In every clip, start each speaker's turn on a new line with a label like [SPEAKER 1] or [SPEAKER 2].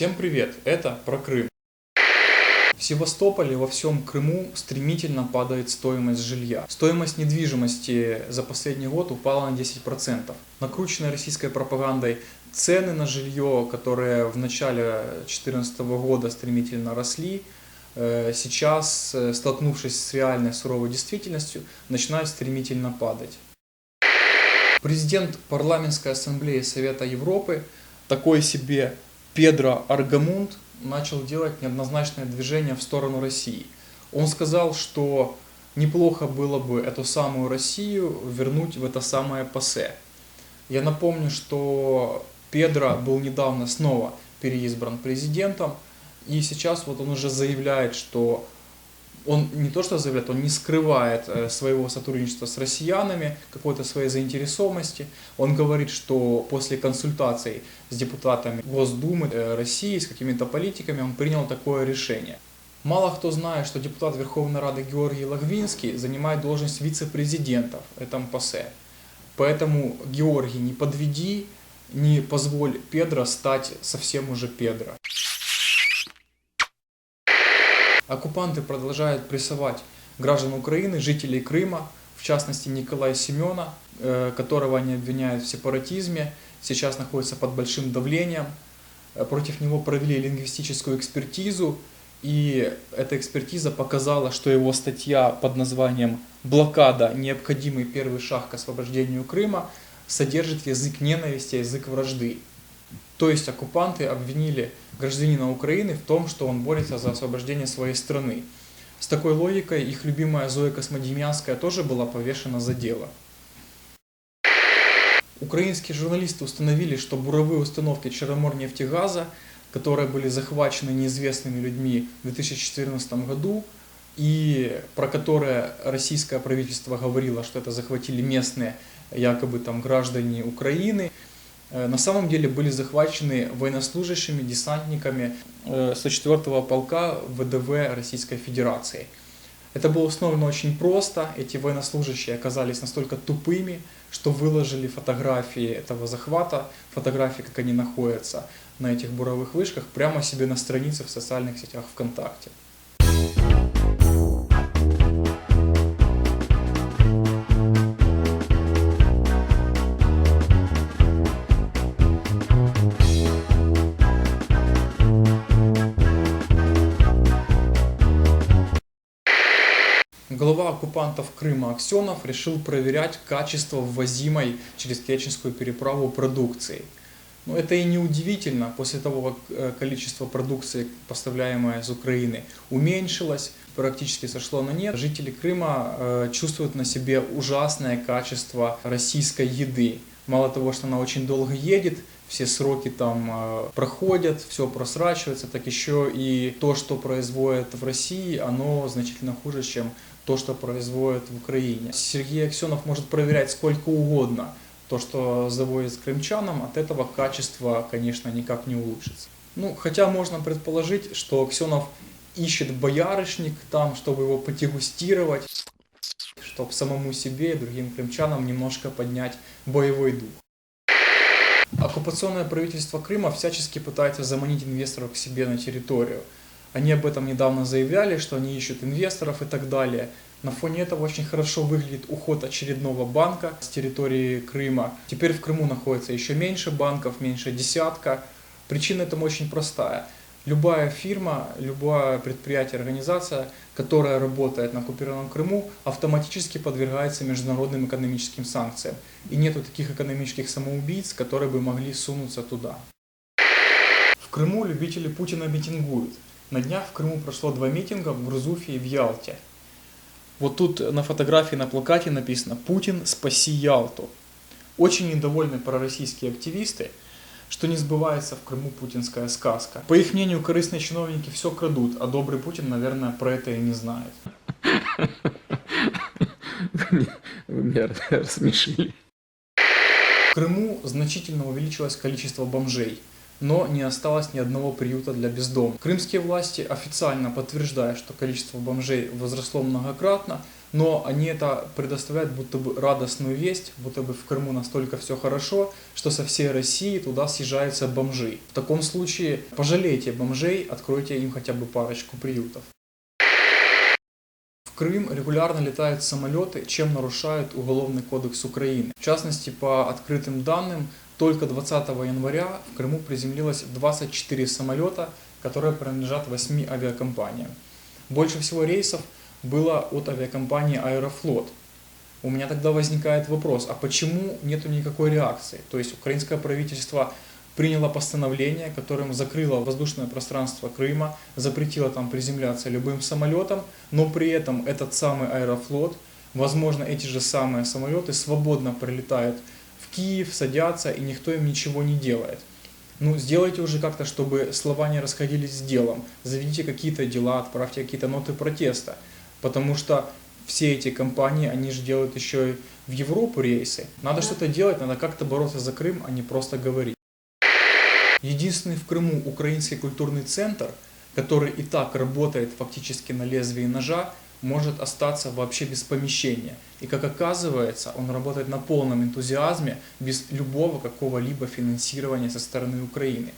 [SPEAKER 1] Всем привет! Это про Крым. В Севастополе во всем Крыму стремительно падает стоимость жилья. Стоимость недвижимости за последний год упала на 10%. Накрученные российской пропагандой цены на жилье, которые в начале 2014 года стремительно росли, э, сейчас, э, столкнувшись с реальной суровой действительностью, начинают стремительно падать. Президент парламентской ассамблеи Совета Европы, такой себе Педро Аргамунд, начал делать неоднозначное движение в сторону России. Он сказал, что неплохо было бы эту самую Россию вернуть в это самое ПАСЕ. Я напомню, что Педро был недавно снова переизбран президентом, и сейчас вот он уже заявляет, что он не то что заявляет, он не скрывает э, своего сотрудничества с россиянами, какой-то своей заинтересованности. Он говорит, что после консультаций с депутатами Госдумы э, России, с какими-то политиками, он принял такое решение. Мало кто знает, что депутат Верховной Рады Георгий Лагвинский занимает должность вице-президента в этом ПАСЕ. Поэтому, Георгий, не подведи, не позволь Педро стать совсем уже Педро. Оккупанты продолжают прессовать граждан Украины, жителей Крыма, в частности Николая Семена, э, которого они обвиняют в сепаратизме, сейчас находится под большим давлением. Э, против него провели лингвистическую экспертизу, и эта экспертиза показала, что его статья под названием «Блокада. Необходимый первый шаг к освобождению Крыма» содержит язык ненависти, язык вражды. То есть оккупанты обвинили гражданина Украины в том, что он борется за освобождение своей страны. С такой логикой их любимая Зоя Космодемьянская тоже была повешена за дело. Украинские журналисты установили, что буровые установки Черноморнефтегаза, которые были захвачены неизвестными людьми в 2014 году, и про которые российское правительство говорило, что это захватили местные якобы там граждане Украины, на самом деле были захвачены военнослужащими, десантниками 104-го э, полка ВДВ Российской Федерации. Это было установлено очень просто. Эти военнослужащие оказались настолько тупыми, что выложили фотографии этого захвата, фотографии, как они находятся на этих буровых вышках, прямо себе на странице в социальных сетях ВКонтакте. Глава оккупантов Крыма Аксенов решил проверять качество ввозимой через Керченскую переправу продукции. Но это и не удивительно, после того, как э, количество продукции, поставляемое из Украины, уменьшилось, практически сошло на нет, жители Крыма э, чувствуют на себе ужасное качество российской еды. Мало того, что она очень долго едет, все сроки там э, проходят, все просрачивается, так еще и то, что производят в России, оно значительно хуже, чем то, что производят в Украине. Сергей Аксенов может проверять сколько угодно то, что заводит с крымчанам, от этого качество, конечно, никак не улучшится. Ну, хотя можно предположить, что Аксенов ищет боярышник там, чтобы его подегустировать, чтобы самому себе и другим крымчанам немножко поднять боевой дух. Оккупационное правительство Крыма всячески пытается заманить инвесторов к себе на территорию. Они об этом недавно заявляли, что они ищут инвесторов и так далее. На фоне этого очень хорошо выглядит уход очередного банка с территории Крыма. Теперь в Крыму находится еще меньше банков, меньше десятка. Причина этому очень простая. Любая фирма, любое предприятие, организация, которая работает на оккупированном Крыму, автоматически подвергается международным экономическим санкциям. И нету таких экономических самоубийц, которые бы могли сунуться туда. В Крыму любители Путина митингуют. На днях в Крыму прошло два митинга в Грузуфе и в Ялте. Вот тут на фотографии на плакате написано «Путин, спаси Ялту». Очень недовольны пророссийские активисты, что не сбывается в Крыму путинская сказка. По их мнению, корыстные чиновники все крадут, а добрый Путин, наверное, про это и не знает.
[SPEAKER 2] Вы меня рассмешили.
[SPEAKER 1] В Крыму значительно увеличилось количество бомжей. но не осталось ни одного приюта для бездомных. Крымские власти официально подтверждают, что количество бомжей возросло многократно, но они это предоставляют будто бы радостную весть, будто бы в Крыму настолько все хорошо, что со всей России туда съезжаются бомжи. В таком случае пожалейте бомжей, откройте им хотя бы парочку приютов. В Крым регулярно летают самолеты, чем нарушают Уголовный кодекс Украины. В частности, по открытым данным, только 20 января в Крыму приземлилось 24 самолета, которые принадлежат 8 авиакомпаниям. Больше всего рейсов было от авиакомпании Аэрофлот. У меня тогда возникает вопрос, а почему нету никакой реакции? То есть украинское правительство приняло постановление, которым закрыло воздушное пространство Крыма, запретило там приземляться любым самолетом, но при этом этот самый Аэрофлот, возможно, эти же самые самолеты свободно прилетают в Киев, садятся, и никто им ничего не делает. Ну, сделайте уже как-то, чтобы слова не расходились с делом. Заведите какие-то дела, отправьте какие-то ноты протеста. Потому что все эти компании, они же делают еще и в Европу рейсы. Надо что-то делать, надо как-то бороться за Крым, а не просто говорить. Единственный в Крыму украинский культурный центр, который и так работает фактически на лезвии ножа, может остаться вообще без помещения. И как оказывается, он работает на полном энтузиазме, без любого какого-либо финансирования со стороны Украины.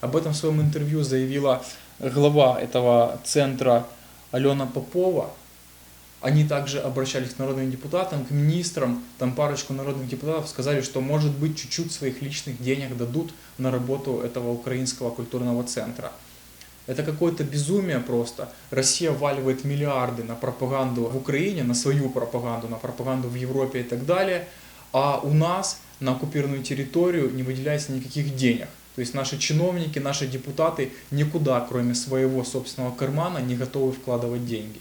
[SPEAKER 1] Об этом в своем интервью заявила глава этого центра Алена Попова. Они также обращались к народным депутатам, к министрам, там парочку народных депутатов сказали, что может быть чуть-чуть своих личных денег дадут на работу этого украинского культурного центра. Это какое-то безумие просто. Россия валивает миллиарды на пропаганду в Украине, на свою пропаганду, на пропаганду в Европе и так далее, а у нас на оккупированную территорию не выделяется никаких денег. То есть наши чиновники, наши депутаты никуда, кроме своего собственного кармана, не готовы вкладывать деньги.